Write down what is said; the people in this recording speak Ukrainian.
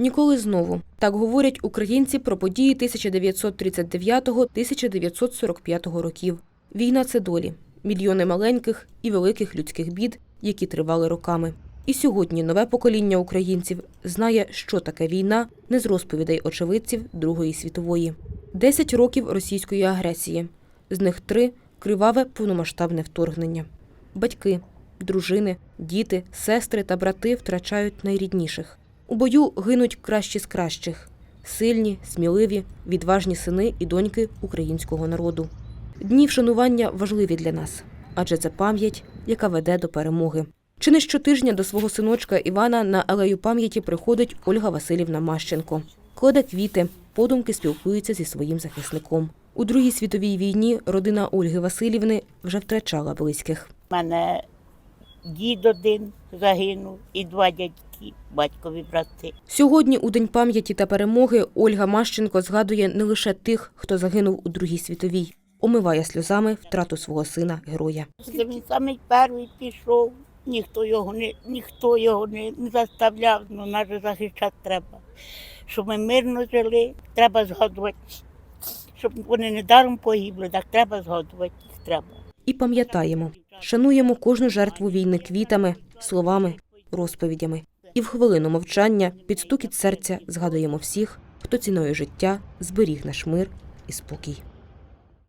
Ніколи знову так говорять українці про події 1939-1945 років. Війна це долі, мільйони маленьких і великих людських бід, які тривали роками. І сьогодні нове покоління українців знає, що таке війна, не з розповідей очевидців Другої світової. Десять років російської агресії, з них три криваве повномасштабне вторгнення. Батьки, дружини, діти, сестри та брати втрачають найрідніших. У бою гинуть кращі з кращих сильні, сміливі, відважні сини і доньки українського народу. Дні вшанування важливі для нас, адже це пам'ять, яка веде до перемоги. Чи не щотижня до свого синочка Івана на алею пам'яті приходить Ольга Васильівна Мащенко. Кладе квіти, подумки спілкується зі своїм захисником. У Другій світовій війні родина Ольги Васильівни вже втрачала близьких. У мене дід один загинув і два дядьки, батькові брати. Сьогодні, у День пам'яті та перемоги, Ольга Мащенко згадує не лише тих, хто загинув у Другій світовій, омиває сльозами втрату свого сина героя. Це він самий перший пішов. Ніхто його не ніхто його не, заставляв, ну нас же захищати треба. Щоб ми мирно жили, треба згадувати. Щоб вони не даром погибли, так треба згадувати їх треба. І пам'ятаємо, шануємо кожну жертву війни квітами, словами, розповідями. І в хвилину мовчання під стукіт серця згадуємо всіх, хто ціною життя зберіг наш мир і спокій.